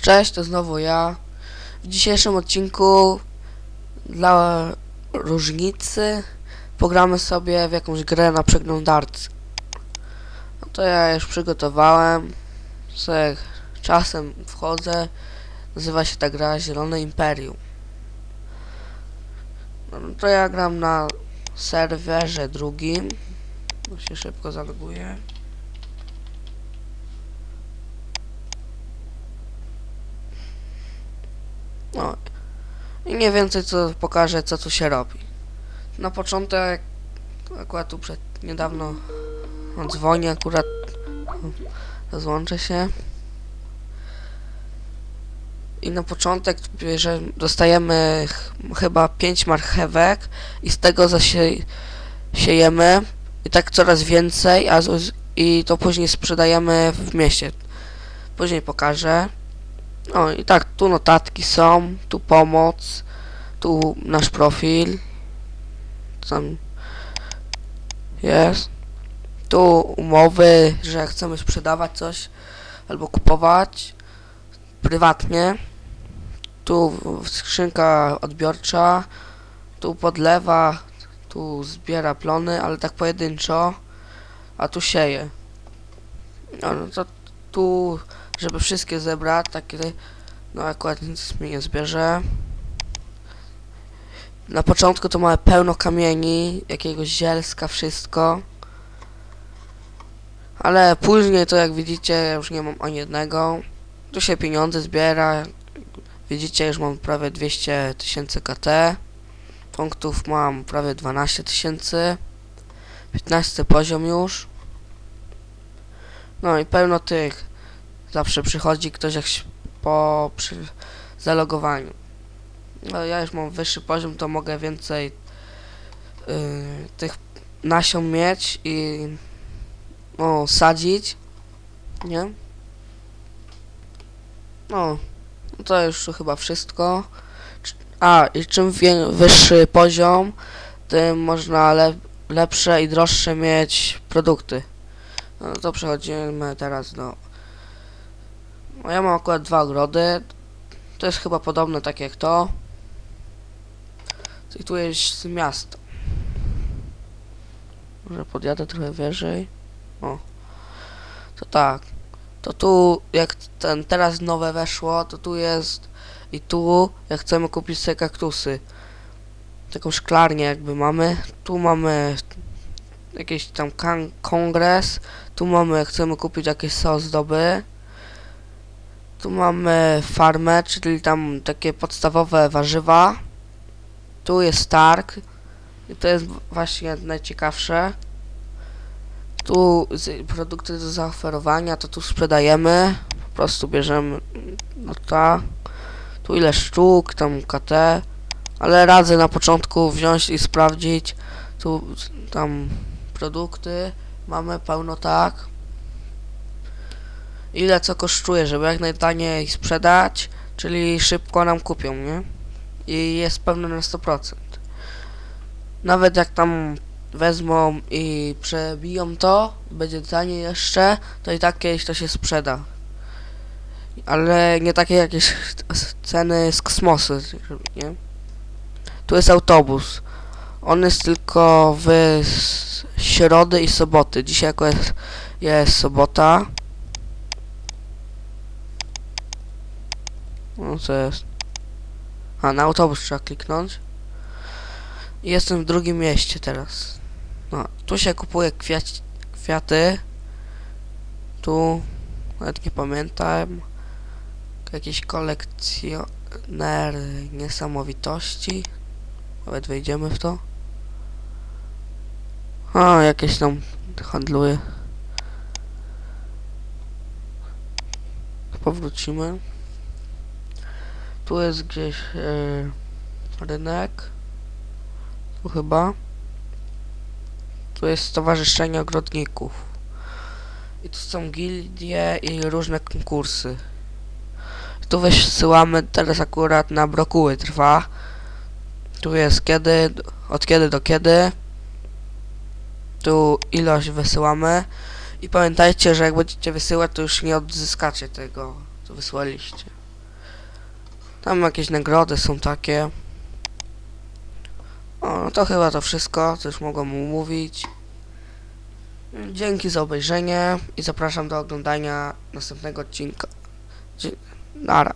Cześć, to znowu ja. W dzisiejszym odcinku dla różnicy pogramy sobie w jakąś grę na przeglądarce. No to ja już przygotowałem. Se czasem wchodzę. Nazywa się ta gra Zielone Imperium. No to ja gram na serwerze drugim. To się szybko zaloguję. No i mniej więcej co pokażę co tu się robi. Na początek akurat tu przed niedawno on dzwoni akurat rozłączę się. I na początek bierze, dostajemy ch chyba 5 marchewek i z tego zasie siejemy i tak coraz więcej, a i to później sprzedajemy w mieście. Później pokażę. O i tak, tu notatki są, tu pomoc, tu nasz profil. Tam jest. Tu umowy, że chcemy sprzedawać coś albo kupować prywatnie. Tu skrzynka odbiorcza, tu podlewa, tu zbiera plony, ale tak pojedynczo, a tu sieje. No, no to tu żeby wszystkie zebrać, takie, no akurat nic mi nie zbierze. Na początku to mamy pełno kamieni, jakiegoś zielska, wszystko. Ale później to jak widzicie, ja już nie mam ani jednego. Tu się pieniądze zbiera. Widzicie, już mam prawie 200 tysięcy KT. Punktów mam prawie 12 tysięcy. 15 poziom już. No i pełno tych zawsze przychodzi ktoś jak po przy zalogowaniu. No ja już mam wyższy poziom, to mogę więcej yy, tych nasion mieć i no, sadzić, nie? No, to już chyba wszystko. A, i czym wyższy poziom, tym można le lepsze i droższe mieć produkty. No to przechodzimy teraz do no ja mam akurat dwa ogrody. To jest chyba podobne tak jak to. I tu jest miasto. Może podjadę trochę wyżej. O. To tak. To tu, jak ten teraz nowe weszło, to tu jest i tu, jak chcemy kupić sobie kaktusy. Taką szklarnię jakby mamy. Tu mamy jakiś tam kongres. Tu mamy, jak chcemy kupić jakieś ozdoby. Tu mamy farmę, czyli tam takie podstawowe warzywa. Tu jest targ. I to jest właśnie najciekawsze. Tu produkty do zaoferowania, to tu sprzedajemy. Po prostu bierzemy no ta. Tu ile sztuk, tam KT. Ale radzę na początku wziąć i sprawdzić. Tu tam produkty. Mamy pełno tak ile co kosztuje, żeby jak najtaniej sprzedać, czyli szybko nam kupią, nie? I jest pewne na 100%. Nawet jak tam wezmą i przebiją to, będzie taniej jeszcze, to i tak kiedyś to się sprzeda. Ale nie takie jakieś ceny z kosmosu, nie? Tu jest autobus. On jest tylko w środy i soboty. Dzisiaj jako jest, jest sobota. No co jest? A, na autobus trzeba kliknąć. Jestem w drugim mieście teraz. No, tu się kupuje kwiat, kwiaty. Tu, nawet nie pamiętam. Jakiś kolekcjoner niesamowitości. Nawet wejdziemy w to. A, jakieś tam handluje. Powrócimy. Tu jest gdzieś e, rynek. Tu chyba. Tu jest Stowarzyszenie Ogrodników. I tu są gildie i różne konkursy. Tu wysyłamy teraz akurat na brokuły trwa. Tu jest kiedy, od kiedy do kiedy. Tu ilość wysyłamy. I pamiętajcie, że jak będziecie wysyłać, to już nie odzyskacie tego, co wysłaliście. Tam jakieś nagrody są takie. O, no to chyba to wszystko, co już mogłem mówić. Dzięki za obejrzenie i zapraszam do oglądania następnego odcinka. Dzie- Nara.